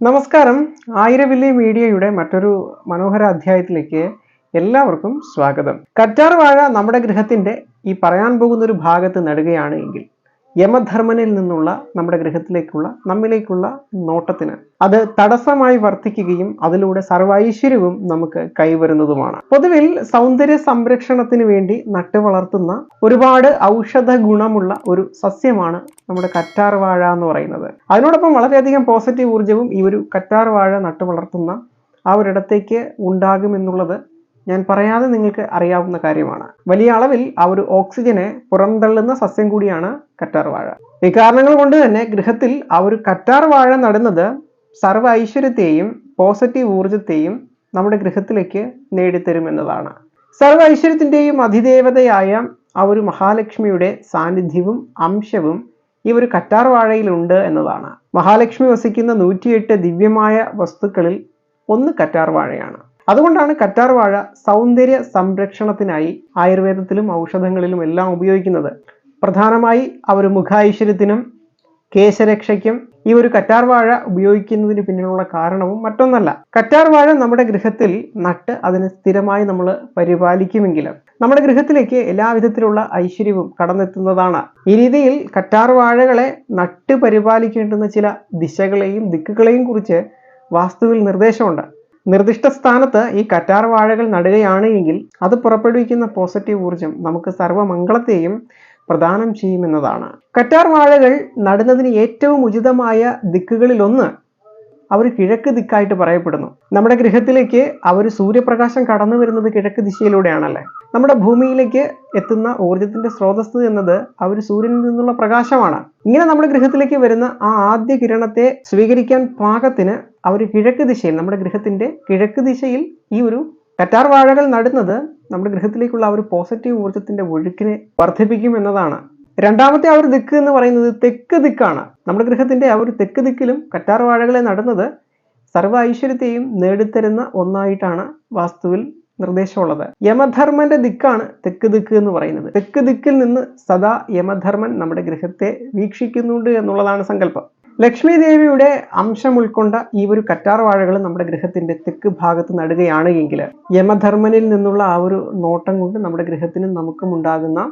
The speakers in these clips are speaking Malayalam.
നമസ്കാരം. ആയിരവില്ലി മീഡിയയുടെ മറ്റൊരു മനോഹര അധ്യായത്തിലേക്ക് എല്ലാവർക്കും സ്വാഗതം. കറ്റാർ വാഴ നമ്മുടെ ഗൃഹത്തിന്റെ ഈ പറയാൻ പോകുന്ന ഒരു ഭാഗത്ത് നടുകയാണ് എങ്കിൽ യമധർമ്മനിൽ നിന്നുള്ള നമ്മുടെ ഗ്രഹത്തിലേക്കുള്ള നമ്മിലേക്കുള്ള നോട്ടത്തിന്. അത് തടസ്സമായി വർത്തിക്കുകയും അതിലൂടെ സർവൈശ്വര്യവും നമുക്ക് കൈവരുന്നതുമാണ്. പൊതുവിൽ സൗന്ദര്യ സംരക്ഷണത്തിന് വേണ്ടി നട്ടുവളർത്തുന്ന ഒരുപാട് ഔഷധ ഗുണമുള്ള ഒരു സസ്യമാണ് നമ്മുടെ കറ്റാർവാഴ എന്ന് പറയുന്നത്. അതിനോടൊപ്പം വളരെയധികം പോസിറ്റീവ് ഊർജവും ഈ ഒരു കറ്റാർവാഴ നട്ടുവളർത്തുന്ന ആ ഒരിടത്തേക്ക് ഉണ്ടാകുമെന്നുള്ളത് ഞാൻ പറയാതെ നിങ്ങൾക്ക് അറിയാവുന്ന കാര്യമാണ്. വലിയ അളവിൽ ആ ഒരു ഓക്സിജനെ പുറന്തള്ളുന്ന സസ്യം കൂടിയാണ് കറ്റാർ വാഴ. കാരണങ്ങൾ കൊണ്ട് തന്നെ ഗൃഹത്തിൽ ആ ഒരു കറ്റാർ വാഴ നടുന്നത് സർവ ഐശ്വര്യത്തെയും പോസിറ്റീവ് ഊർജത്തെയും നമ്മുടെ ഗൃഹത്തിലേക്ക് നേടിത്തരുമെന്നതാണ് സർവ ഐശ്വര്യത്തിന്റെയും അതിദേവതയായ ആ ഒരു മഹാലക്ഷ്മിയുടെ സാന്നിധ്യവും അംശവും ഈ ഒരു കറ്റാർ വാഴയിലുണ്ട് എന്നതാണ്. മഹാലക്ഷ്മി വസിക്കുന്ന നൂറ്റിയെട്ട് ദിവ്യമായ വസ്തുക്കളിൽ ഒന്ന് കറ്റാർ വാഴയാണ്. അതുകൊണ്ടാണ് കറ്റാർ വാഴ സൗന്ദര്യ സംരക്ഷണത്തിനായി ആയുർവേദത്തിലും ഔഷധങ്ങളിലും എല്ലാം ഉപയോഗിക്കുന്നത്. പ്രധാനമായി അവർ മുഖാഐശ്വര്യത്തിനും കേശരക്ഷയ്ക്കും ഈ ഒരു കറ്റാർ വാഴ ഉപയോഗിക്കുന്നതിന് പിന്നിലുള്ള കാരണവും മറ്റൊന്നല്ല. കറ്റാർ വാഴ നമ്മുടെ ഗൃഹത്തിൽ നട്ട് അതിനെ സ്ഥിരമായി നമ്മൾ പരിപാലിക്കുമെങ്കിലും നമ്മുടെ ഗൃഹത്തിലേക്ക് എല്ലാവിധത്തിലുള്ള ഐശ്വര്യവും കടന്നെത്തുന്നതാണ്. ഈ രീതിയിൽ കറ്റാർ വാഴകളെ നട്ട് പരിപാലിക്കേണ്ടുന്ന ചില ദിശകളെയും ദിക്കുകളെയും കുറിച്ച് വാസ്തുവിൽ നിർദ്ദേശമുണ്ട്. നിർദ്ദിഷ്ട സ്ഥാനത്ത് ഈ കറ്റാർ വാഴകൾ നടുകയാണ് എങ്കിൽ അത് പുറപ്പെടുവിക്കുന്ന പോസിറ്റീവ് ഊർജം നമുക്ക് സർവമംഗളത്തെയും പ്രദാനം ചെയ്യുമെന്നതാണ്. കറ്റാർ വാഴകൾ നടുന്നതിന് ഏറ്റവും ഉചിതമായ ദിക്കുകളിലൊന്ന് അവർ കിഴക്ക് ദിക്കായിട്ട് പറയപ്പെടുന്നു. നമ്മുടെ ഗൃഹത്തിലേക്ക് അവർ സൂര്യപ്രകാശം കടന്നു വരുന്നത് കിഴക്ക് ദിശയിലൂടെയാണല്ലേ? നമ്മുടെ ഭൂമിയിലേക്ക് എത്തുന്ന ഊർജത്തിന്റെ സ്രോതസ് എന്നത് അവർ സൂര്യനിൽ നിന്നുള്ള പ്രകാശമാണ്. ഇങ്ങനെ നമ്മുടെ ഗൃഹത്തിലേക്ക് വരുന്ന ആ ആദ്യ കിരണത്തെ സ്വീകരിക്കാൻ പാകത്തിന് അവർ കിഴക്ക് ദിശയിൽ നമ്മുടെ ഗൃഹത്തിന്റെ കിഴക്ക് ദിശയിൽ ഈ ഒരു കറ്റാർ വാഴകൾ നടുന്നത് നമ്മുടെ ഗൃഹത്തിലേക്കുള്ള ആ ഒരു പോസിറ്റീവ് ഊർജത്തിന്റെ ഒഴുക്കിനെ വർദ്ധിപ്പിക്കും എന്നതാണ്. രണ്ടാമത്തെ ആ ഒരു ദിക്ക് എന്ന് പറയുന്നത് തെക്ക് ദിക്കാണ്. നമ്മുടെ ഗൃഹത്തിന്റെ ആ ഒരു തെക്ക് ദിക്കിലും കറ്റാർ വാഴകളെ നടുന്നത് സർവ ഐശ്വര്യത്തെയും നേടിത്തരുന്ന ഒന്നായിട്ടാണ് വാസ്തുവിൽ നിർദ്ദേശമുള്ളത്. യമധർമ്മന്റെ ദിക്കാണ് തെക്ക് ദിക്ക് എന്ന് പറയുന്നത്. തെക്ക് ദിക്കിൽ നിന്ന് സദാ യമധർമ്മൻ നമ്മുടെ ഗൃഹത്തെ വീക്ഷിക്കുന്നുണ്ട് എന്നുള്ളതാണ് സങ്കല്പം. ലക്ഷ്മി ദേവിയുടെ അംശം ഉൾക്കൊണ്ട ഈ ഒരു കറ്റാർ വാഴകൾ നമ്മുടെ ഗൃഹത്തിന്റെ തെക്ക് ഭാഗത്ത് നടുകയാണ് എങ്കിൽ യമധർമ്മനിൽ നിന്നുള്ള ആ ഒരു നോട്ടം കൊണ്ട് നമ്മുടെ ഗൃഹത്തിനും നമുക്കും ഉണ്ടാകുന്ന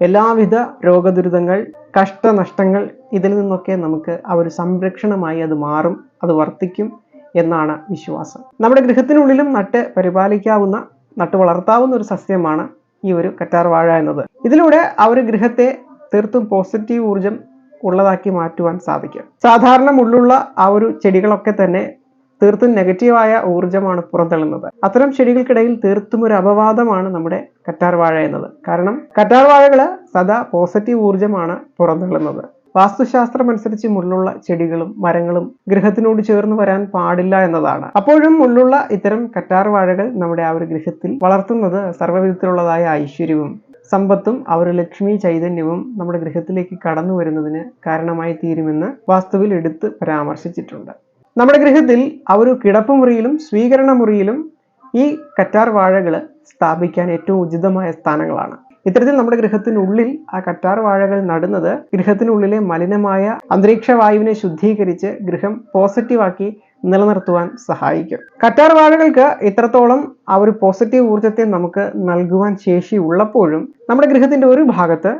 എല്ലാവിധ രോഗദുരിതങ്ങൾ കഷ്ടനഷ്ടങ്ങൾ ഇതിൽ നിന്നൊക്കെ നമുക്ക് ആ ഒരു സംരക്ഷണമായി അത് മാറും അത് വർത്തിക്കും എന്നാണ് വിശ്വാസം. നമ്മുടെ ഗൃഹത്തിനുള്ളിലും നട്ട് പരിപാലിക്കാവുന്ന നട്ട് വളർത്താവുന്ന ഒരു സസ്യമാണ് ഈ ഒരു കറ്റാർ വാഴ എന്നത്. ഇതിലൂടെ ആ ഒരു ഗൃഹത്തെ തീർത്തും പോസിറ്റീവ് ഊർജം ഉള്ളതാക്കി മാറ്റുവാൻ സാധിക്കും. സാധാരണ മുള്ളുള്ള ആ ഒരു ചെടികളൊക്കെ തന്നെ തീർത്തും നെഗറ്റീവായ ഊർജമാണ് പുറന്തള്ളുന്നത്. അത്തരം ചെടികൾക്കിടയിൽ തീർത്തും ഒരു അപവാദമാണ് നമ്മുടെ കറ്റാർ വാഴ എന്നത്. കാരണം കറ്റാർ വാഴകൾ സദാ പോസിറ്റീവ് ഊർജമാണ് പുറന്തള്ളുന്നത്. വാസ്തുശാസ്ത്രം അനുസരിച്ച് മുള്ളുള്ള ചെടികളും മരങ്ങളും ഗൃഹത്തിനോട് ചേർന്ന് വരാൻ പാടില്ല എന്നതാണ്. അപ്പോഴും മുള്ളുള്ള ഇത്തരം കറ്റാർ വാഴകൾ നമ്മുടെ ആ ഒരു ഗൃഹത്തിൽ വളർത്തുന്നത് സർവവിധത്തിലുള്ളതായ ഐശ്വര്യവും സമ്പത്തും ആ ഒരു ലക്ഷ്മി ചൈതന്യവും നമ്മുടെ ഗൃഹത്തിലേക്ക് കടന്നു വരുന്നതിന് കാരണമായി തീരുമെന്ന് വാസ്തുവിൽ എടുത്ത് പരാമർശിച്ചിട്ടുണ്ട്. നമ്മുടെ ഗൃഹത്തിൽ ആ ഒരു കിടപ്പുമുറിയിലും സ്വീകരണ മുറിയിലും ഈ കറ്റാർ വാഴകൾ സ്ഥാപിക്കാൻ ഏറ്റവും ഉചിതമായ സ്ഥാനങ്ങളാണ്. ഇത്തരത്തിൽ നമ്മുടെ ഗൃഹത്തിനുള്ളിൽ ആ കറ്റാർ വാഴകൾ നടുന്നത് ഗൃഹത്തിനുള്ളിലെ മലിനമായ അന്തരീക്ഷ വായുവിനെ ശുദ്ധീകരിച്ച് ഗൃഹം പോസിറ്റീവാക്കി നിലനിർത്തുവാൻ സഹായിക്കും. കറ്റാർ വാഴകൾക്ക് ഇത്രത്തോളം ആ ഒരു പോസിറ്റീവ് ഊർജത്തെ നമുക്ക് നൽകുവാൻ ശേഷി ഉള്ളപ്പോഴും നമ്മുടെ ഗൃഹത്തിന്റെ ഒരു ഭാഗത്ത്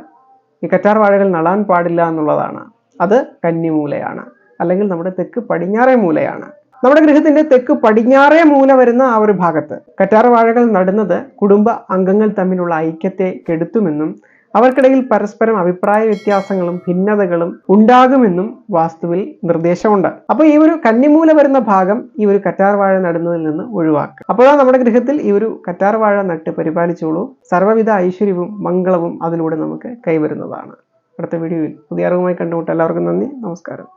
ഈ കറ്റാർ വാഴകൾ നടാൻ പാടില്ല എന്നുള്ളതാണ്. അത് കന്നിമൂലയാണ്. അല്ലെങ്കിൽ നമ്മുടെ തെക്ക് പടിഞ്ഞാറേ മൂലയാണ്. നമ്മുടെ ഗൃഹത്തിന്റെ തെക്ക് പടിഞ്ഞാറേ മൂല വരുന്ന ആ ഒരു ഭാഗത്ത് കറ്റാർവാഴകൾ നടുന്നത് കുടുംബ അംഗങ്ങൾ തമ്മിലുള്ള ഐക്യത്തെ കെടുത്തുമെന്നും അവർക്കിടയിൽ പരസ്പരം അഭിപ്രായ വ്യത്യാസങ്ങളും ഭിന്നതകളും ഉണ്ടാകുമെന്നും വാസ്തുവിൽ നിർദ്ദേശമുണ്ട്. അപ്പോൾ ഈ ഒരു കന്നിമൂല വരുന്ന ഭാഗം ഈ ഒരു കറ്റാർവാഴ നടുന്നതിൽ നിന്ന് ഒഴിവാക്കുക. അപ്പോഴാണ് നമ്മുടെ ഗൃഹത്തിൽ ഈ ഒരു കറ്റാർവാഴ നട്ട് പരിപാലിച്ചോളൂ. സർവവിധ ഐശ്വര്യവും മംഗളവും അതിലൂടെ നമുക്ക് കൈവരുന്നതാണ്. അടുത്ത വീഡിയോയിൽ പുതിയ അറിവുമായി കണ്ടുമുട്ട എല്ലാവർക്കും നന്ദി. നമസ്കാരം.